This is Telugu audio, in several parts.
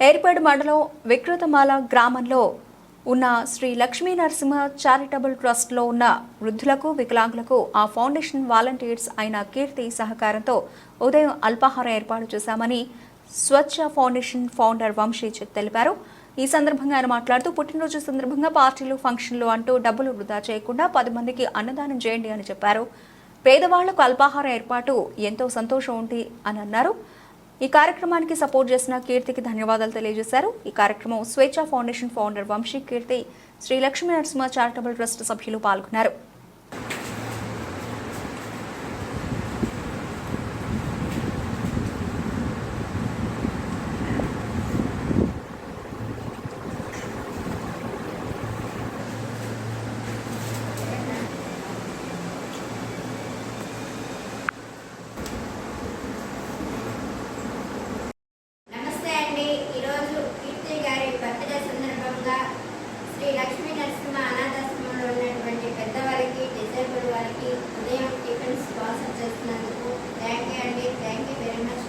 ఏర్పేడు మండలం వికృతమాల గ్రామంలో ఉన్న శ్రీ లక్ష్మీ నరసింహ చారిటబుల్ ట్రస్ట్లో ఉన్న వృద్ధులకు వికలాంగులకు ఆ ఫౌండేషన్ వాలంటీర్స్ అయిన కీర్తి సహకారంతో ఉదయం అల్పాహారం ఏర్పాటు చేశామని స్వచ్ఛ ఫౌండేషన్ ఫౌండర్ వంశీ తెలిపారు. ఈ సందర్భంగా ఆయన మాట్లాడుతూ పుట్టినరోజు సందర్భంగా పార్టీలు ఫంక్షన్లు అంటూ డబ్బులు వృధా చేయకుండా పది మందికి అన్నదానం చేయండి అని చెప్పారు. పేదవాళ్ళకు అల్పాహారం ఏర్పాటు ఎంతో సంతోషం ఉంది అని అన్నారు. ఈ కార్యక్రమానికి సపోర్ట్ చేసిన కీర్తికి ధన్యవాదాలు తెలియజేశారు. ఈ కార్యక్రమం స్వేచ్ఛ foundation founder Vamshi Keerthi Sri Lakshmi Narasimha charitable trust సభ్యులు పాల్గొన్నారు. అండి ఈరోజు కీర్తి గారి బర్త్డే సందర్భంగా శ్రీ లక్ష్మీ నరసింహ అనాథాశ్రమంలో ఉన్నటువంటి పెద్దవారికి డిసేబుల్ వారికి ఉదయం టిఫిన్ స్పాన్సర్ చేస్తున్నందుకు థ్యాంక్ యూ అండి. Thank you very much.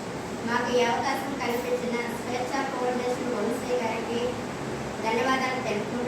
మాకు ఈ అవకాశం కల్పించిన స్వేచ్ఛ కోఆర్డినేషన్ వంశీ గారికి ధన్యవాదాలు తెలుపుకుంటున్నాను